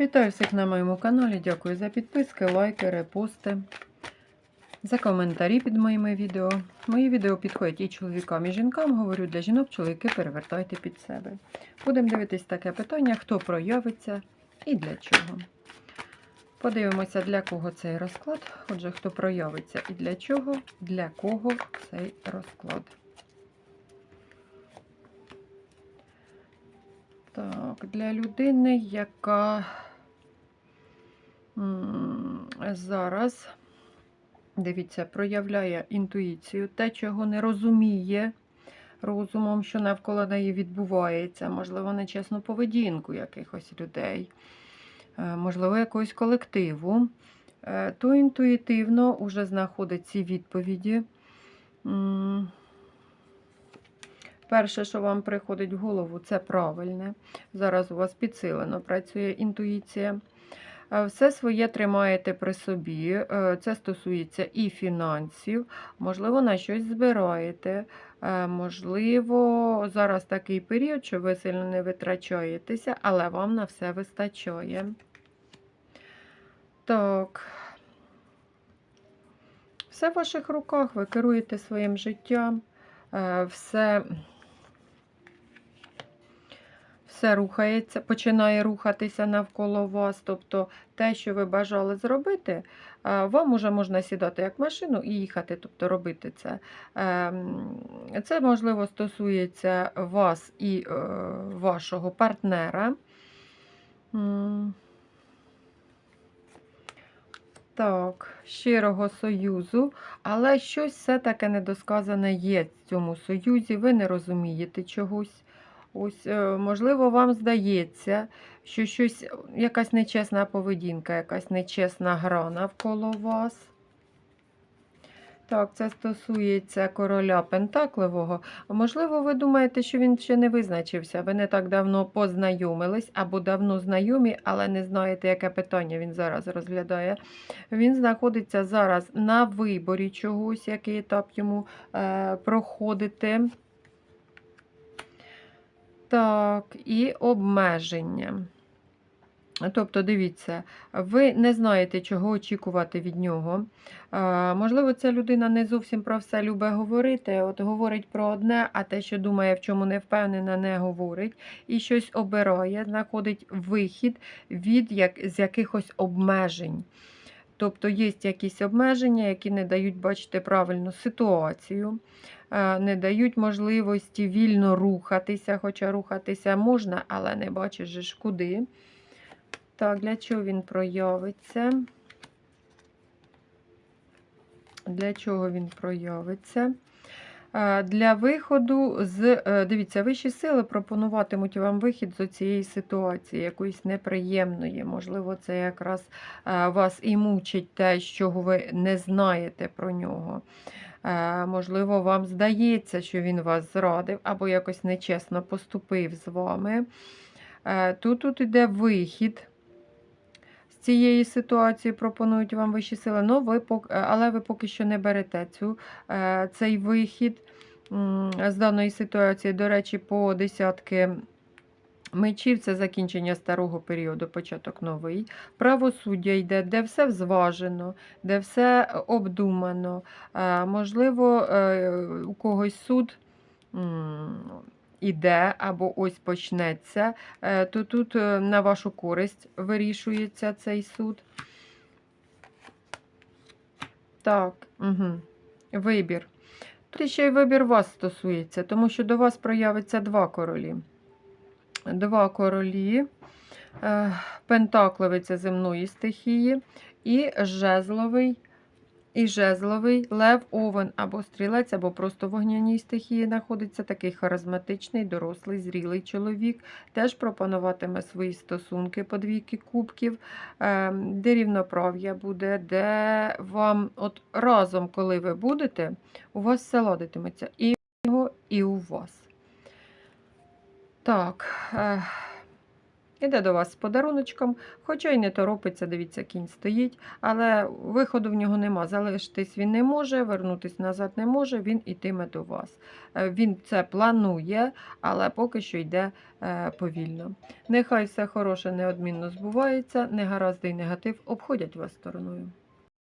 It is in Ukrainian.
Вітаю всіх на моєму каналі. Дякую за підписки, лайки, репости, за коментарі під моїми відео. Мої відео підходять і чоловікам, і жінкам. Говорю для жінок, чоловіки перевертайте під себе. Будемо дивитись таке питання, хто проявиться і для чого. Подивимося, для кого цей розклад. Отже, хто проявиться і для чого, для кого цей розклад. Так, для людини, яка зараз, дивіться, проявляє інтуїцію, те, чого не розуміє розумом, що навколо неї відбувається, можливо, нечесну поведінку якихось людей, е, можливо, якогось колективу, е, то інтуїтивно вже знаходить ці відповіді. Перше, що вам приходить в голову, це правильне. Зараз у вас підсилено працює інтуїція. Е, Все своє тримаєте при собі. Е, Це стосується і фінансів, можливо, на щось збираєте. Е, Можливо, зараз такий період, що ви сильно не витрачаєтеся, але вам на все вистачає. Так. Все в ваших руках, ви керуєте своїм життям. Все все рухається, починає рухатися навколо вас. Тобто те, що ви бажали зробити, е, вам уже можна сідати як машину і їхати, тобто робити це. Ем, Це, можливо, стосується вас і е, вашого партнера. Так, щирого союзу, але щось все-таки недосказане є в цьому союзі, ви не розумієте чогось. Ось, е, можливо, вам здається, що щось, якась нечесна поведінка, якась нечесна гра навколо вас. Так, це стосується короля Пентакливого. Можливо, ви думаєте, що він ще не визначився. Ви не так давно познайомились або давно знайомі, але не знаєте, яке питання він зараз розглядає. Він знаходиться зараз на виборі чогось, який етап йому е, проходити. Так, і обмеження. Тобто, дивіться, ви не знаєте, чого очікувати від нього. А, можливо, ця людина не зовсім про все любить говорити. От говорить про одне, а те, що думає, в чому не впевнена, не говорить. І щось обирає, знаходить вихід від як, з якихось обмежень. Тобто є якісь обмеження, які не дають бачити правильну ситуацію, е, не дають можливості вільно рухатися, хоча рухатися можна, але не бачиш же ж куди. Так, для чого він проявиться? Для чого він проявиться? Е, Для виходу з, е, дивіться, вищі сили пропонуватимуть вам вихід з цієї ситуації, якоїсь неприємної. Можливо, це якраз е, вас і мучить те, що ви не знаєте про нього. Можливо, вам здається, що він вас зрадив або якось нечесно поступив з вами. Тут тут іде вихід цієї ситуації, пропонують вам вищі сили, но ви, пок- е, але ви поки що не берете цю, е, цей вихід з даної ситуації. До речі, по десятки мечів це закінчення старого періоду, початок новий. Правосуддя йде, де все взважено, де все обдумано. Е, Можливо, у когось суд. Іде або ось почнеться, е, то тут е, на вашу користь вирішується цей суд. Так, угу. вибір. Тут ще й вибір вас стосується, тому що до вас проявиться два королі. Два королі, е, земної стихії, і жезловий, і жезловий лев, овен або стрілець, або просто вогняній стихії знаходиться такий харизматичний, дорослий, зрілий чоловік. Теж пропонуватиме свої стосунки по двійки кубків, е, де рівноправ'я буде, де вам от разом, коли ви будете, у вас все ладитиметься і у нього, і у вас. Так. Іде до вас з подаруночком, хоча й не торопиться, дивіться, кінь стоїть, але виходу в нього нема. Залишитись він не може, вернутись назад не може, він ітиме до вас. Е, Він це планує, але поки що йде е, повільно. Нехай все хороше неодмінно збувається, негаразди й негатив обходять вас стороною.